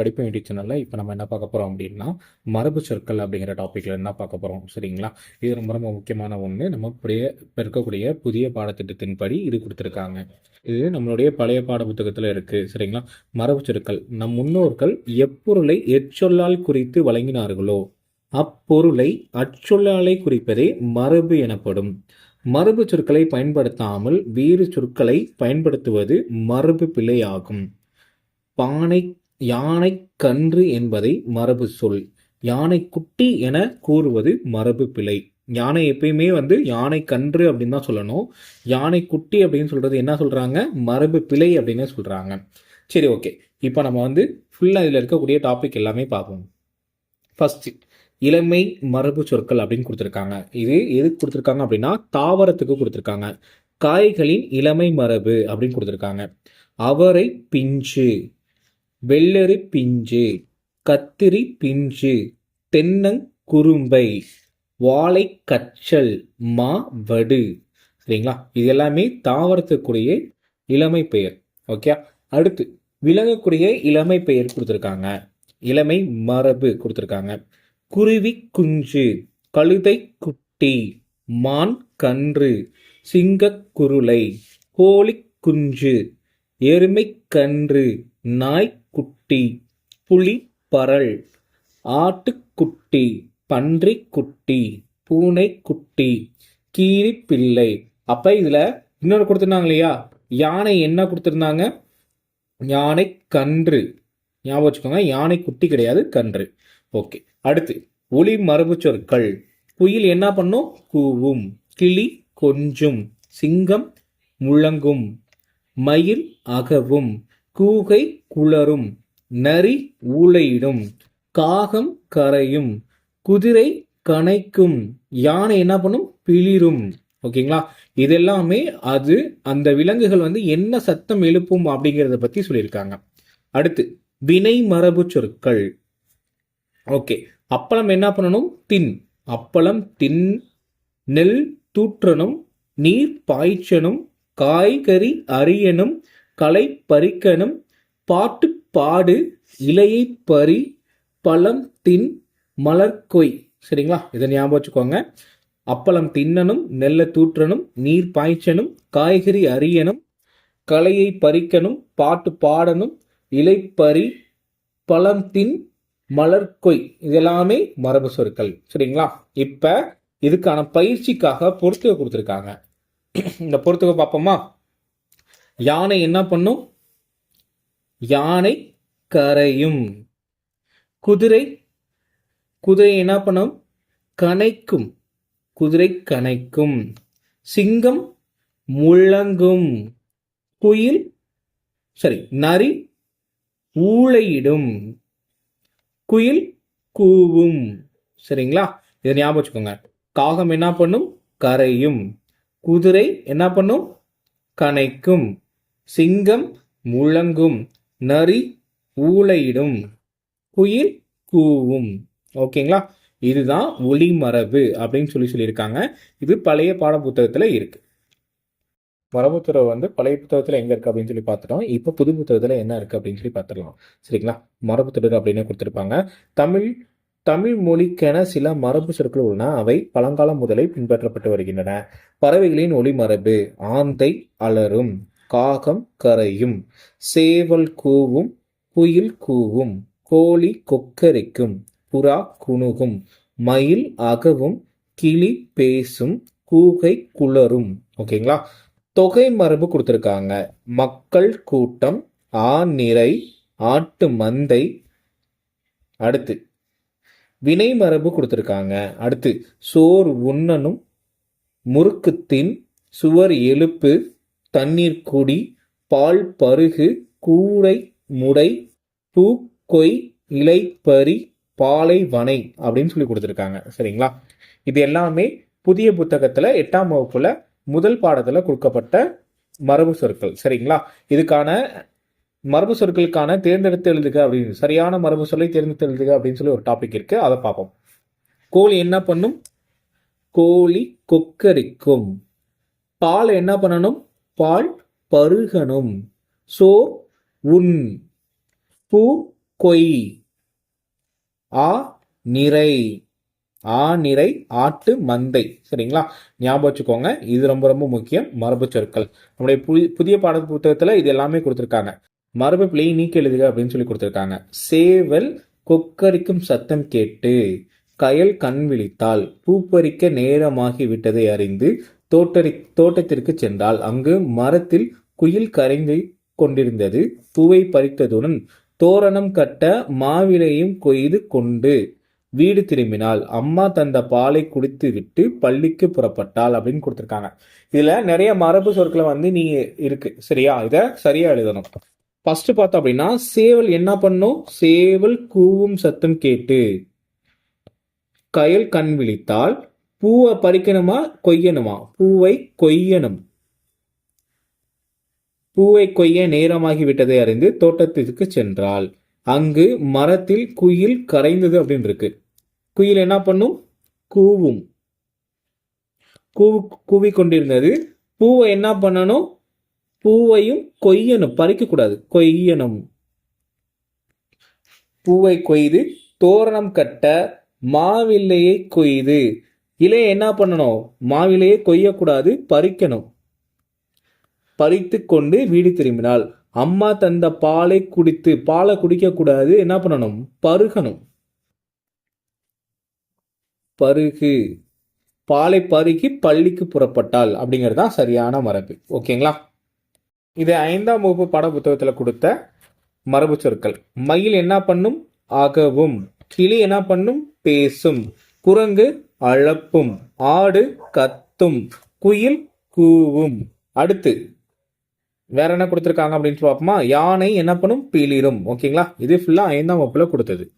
படிப்பு யூடியூப் சேனலில் இப்போ நம்ம என்ன பார்க்க போகிறோம் அப்படின்னா மரபு சொற்கள் அப்படிங்கிற டாப்பிக்கில் என்ன பார்க்க போகிறோம் சரிங்களா? இது ரொம்ப ரொம்ப முக்கியமான ஒன்று நம்ம புதிய இப்போ இருக்கக்கூடிய புதிய பாடத்திட்டத்தின்படி இது கொடுத்துருக்காங்க. இது நம்மளுடைய பழைய பாட புத்தகத்தில் இருக்குது சரிங்களா? மரபு சொற்கள். நம் முன்னோர்கள் எப்பொருளை எச்சொல்லால் குறித்து வழங்கினார்களோ அப்பொருளை அச்சொல்லாலை குறிப்பதே மரபு எனப்படும். மரபு சொற்களை பயன்படுத்தாமல் வேறு சொற்களை பயன்படுத்துவது மரபு பிழையாகும். பானை யானை கன்று என்பதை மரபு சொல். யானை குட்டி என கூறுவது மரபு பிழை. யானை எப்பயுமே வந்து யானை கன்று அப்படின்னு தான் சொல்லணும். யானை குட்டி அப்படின்னு சொல்றது என்ன சொல்றாங்க? மரபு பிழை அப்படின்னு சொல்றாங்க. சரி ஓகே. இப்போ நம்ம வந்து ஃபுல்லாக இதில் இருக்கக்கூடிய டாபிக் எல்லாமே பார்ப்போம். ஃபர்ஸ்ட் இளமை மரபு சொற்கள் அப்படின்னு கொடுத்துருக்காங்க. இது எதுக்கு கொடுத்துருக்காங்க அப்படின்னா தாவரத்துக்கு கொடுத்துருக்காங்க. காய்களின் இளமை மரபு அப்படின்னு கொடுத்துருக்காங்க. அவரை பிஞ்சு. வெள்ளரி பிஞ்சு கத்திரி பிஞ்சு தென்னங்குரும்பை வாழை கச்சல் மா வடு. சரிங்களா? இது எல்லாமே தாவரத்துக்குரிய இளமை பெயர். ஓகே? அடுத்து விலங்கக்கூடிய இளமை பெயர் கொடுத்துருக்காங்க. இளமை மரபு கொடுத்துருக்காங்க. குருவி குஞ்சு கழுதை குட்டி மான் கன்று சிங்கக் குருளை கோழி குஞ்சு எருமை கன்று நாய்க்குட்டி புலி பரல் ஆட்டுக்குட்டி பன்றிக்குட்டி பூனைக்குட்டி கீரிப்பிள்ளை. அப்போ இதில் இன்னொரு கொடுத்துருந்தாங்க இல்லையா யானை என்ன கொடுத்துருந்தாங்க? யானை கன்று. ஞாபகம் வச்சுக்கோங்க யானை குட்டி கிடையாது கன்று. ஓகே அடுத்து ஒளி மரபு சொற்கள். குயில் என்ன பண்ணும்? கூவும். கிளி கொஞ்சும். சிங்கம் முழங்கும். மயில் அகவும் கூகை குளரும் நரி ஊளையிடும் காகம் கரையும் குதிரை கனைக்கும் யானை என்ன பண்ணும்? பிளிரும். ஓகேங்களா? இதெல்லாமே அது அந்த விலங்குகள் வந்து என்ன சத்தம் எழுப்பும் அப்படிங்கிறத பத்தி சொல்லியிருக்காங்க. அடுத்து வினை மரபு சொற்கள். ஓகே அப்பளம் என்ன பண்ணணும்? தின். அப்பளம் தின் நெல் தூற்றணும் நீர் பாய்ச்சனும் காய்கறி அரியனும் களை பறிக்கனும் பாட்டு பாடு இலையை பறி பழம் தின் மலர்கொய் சரிங்களா? இதை ஞாபகம் வச்சுக்கோங்க. அப்பளம் தின்னனும் நெல்லை தூற்றனும் நீர் பாய்ச்சனும் காய்கறி அரியனும் களையை பறிக்கணும் பாட்டு பாடணும் இலை பறி பழம் தின் மலர்கொய் இதெல்லாமே மரபு சொற்கள். சரிங்களா? இப்போ இதுக்கான பயிற்சிக்காக பொறுத்துக கொடுத்துருக்காங்க. இந்த பொறுத்துக்க பார்ப்போமா யானை என்ன பண்ணும்? யானை கரையும். குதிரை குதிரை என்ன பண்ணும்? கனைக்கும் குதிரை கனைக்கும் சிங்கம் முழங்கும். குயில் சரி நரி ஊளையிடும். குயில் கூவும். சரிங்களா? இதை ஞாபகம் வச்சுக்கோங்க. காகம் என்ன பண்ணும்? கரையும். குதிரை என்ன பண்ணும்? கனைக்கும். சிங்கம் முழங்கும். நரி ஊளையிடும். குயில் கூவும். ஓகேங்களா? இதுதான் ஒளிமரபு அப்படின்னு சொல்லி சொல்லியிருக்காங்க. இது பழைய பாட புத்தகத்துல இருக்கு. மரபுத்துறை வந்து பழைய புத்தகத்துல எங்க இருக்கு அப்படின்னு சொல்லி பார்த்துட்டோம். இப்போ புது புத்தகத்துல என்ன இருக்கு அப்படின்னு சொல்லி பார்த்துடலாம். சரிங்களா? மரபுத்தொடர் அப்படின்னு கொடுத்துருப்பாங்க. தமிழ் தமிழ் மொழிக்கென சில மரபு சொற்கள் உள்ளன. அவை பழங்காலம் முதலே பின்பற்றப்பட்டு வருகின்றன. பறவைகளின் ஒளி மரபு ஆந்தை அலரும் காகம் கரையும் சேவல் கூவும் குயில் கூவும் கோழி கொக்கரிக்கும் புறா குணுகும் மயில் அகவும் கிளி பேசும் கூகை குளரும். ஓகேங்களா? தொகை மரபு கொடுத்துருக்காங்க. மக்கள் கூட்டம் ஆ நிறை ஆட்டு மந்தை. அடுத்து வினை மரபு கொடுத்துருக்காங்க. அடுத்து சோர் உண்ணனும் முறுக்குத்தின் சுவர் எழுப்பு தண்ணீர் குடி பால் பருகு கூடை முடை பூக்கொய் இலைப்பறி பாலை வனை அப்படின்னு சொல்லி கொடுத்துருக்காங்க. சரிங்களா? இது எல்லாமே புதிய புத்தகத்தில் எட்டாம் வகுப்பில் முதல் பாடத்தில் கொடுக்கப்பட்ட மரபு சொற்கள். சரிங்களா? இதுக்கான மரபு சொற்களுக்கான தேர்ந்தெடுத்து எழுதுக அப்படின்னு சரியான மரபு சொல்லை தேர்ந்தெடுத்து எழுதுக அப்படின்னு சொல்லி ஒரு டாபிக் இருக்கு. அதை பார்ப்போம். கோழி என்ன பண்ணும்? கோழி கொக்கரிக்கும். பால் என்ன பண்ணணும்? பால் பருகணும். சோ உண் பூ கொய். ஆ நிறை. ஆ நிறை ஆட்டு மந்தை. சரிங்களா? ஞாபகம் வச்சுக்கோங்க. இது ரொம்ப ரொம்ப முக்கியம். மரபு சொற்கள். நம்முடைய புதிய புதிய பாட புத்தகத்தில் இது எல்லாமே கொடுத்துருக்காங்க. மரபு பிழையை நீக்கி எழுதுக அப்படின்னு சொல்லி கொடுத்துருக்காங்க. சேவல் கொக்கரிக்கும் சத்தம் கேட்டு கயல் கண் விழித்தால் பூப்பறிக்க நேரமாகி விட்டதை அறிந்து தோட்டரி தோட்டத்திற்கு சென்றால் அங்கு மரத்தில் குயில் கரைந்து கொண்டிருந்தது. பூவை பறித்ததுடன் தோரணம் கட்ட மாவிலையும் கொய்து கொண்டு வீடு திரும்பினாள். அம்மா தந்த பாலை குடித்து விட்டு பள்ளிக்கு புறப்பட்டாள் அப்படின்னு கொடுத்துருக்காங்க. இதுல நிறைய மரபு சொற்களை வந்து நீ இருக்கு. சரியா? இதை சரியா எழுதணும். ஃபர்ஸ்ட் பார்த்தோம் அப்படின்னா சேவல் என்ன பண்ணும் சேவல் கூவும் சத்தம் கேட்டு கயல் கண் விழித்தால் பூவை பறிக்கணுமா? கொய்யணுமா? பூவை கொய்யணும். பூவை கொய்ய நேரமாகி விட்டதை அறிந்து தோட்டத்திற்கு சென்றாள். அங்கு மரத்தில் குயில் கரைந்தது அப்படின்னு இருக்கு. குயில் என்ன பண்ணும் கூவும். கூவு கூவி கொண்டிருந்தது பூவை என்ன பண்ணணும்? பூவையும் கொய்யணும் பறிக்கக்கூடாது. கொய்யணும் பூவை கொய்து தோரணம் கட்ட மாவில்லையை கொய்து. இலையை என்ன பண்ணணும்? மாவிலையை கொய்யக்கூடாது பறிக்கணும். பறித்து கொண்டு வீடு திரும்பினாள். அம்மா தந்த பாலை குடித்து பாலை குடிக்க கூடாது என்ன பண்ணணும்? பருகணும். பருகு. பாலை பருகி பள்ளிக்கு புறப்பட்டாள். அப்படிங்கிறது தான் சரியான மரபு. ஓகேங்களா? இது ஐந்தாம் வகுப்பு பாட புத்தகத்தில் கொடுத்த மரபு சொற்கள் மயில் என்ன பண்ணும்? அகவும். கிளி என்ன பண்ணும்? பேசும். குரங்கு அழப்பும். ஆடு கத்தும். குயில் கூவும். அடுத்து வேற என்ன கொடுத்துருக்காங்க அப்படின்னு சொல்லி பார்ப்போமா? யானை என்ன பண்ணும்? பிளிரும். ஓகேங்களா? இது ஃபுல்லாக ஐந்தாம் வகுப்புல கொடுத்தது.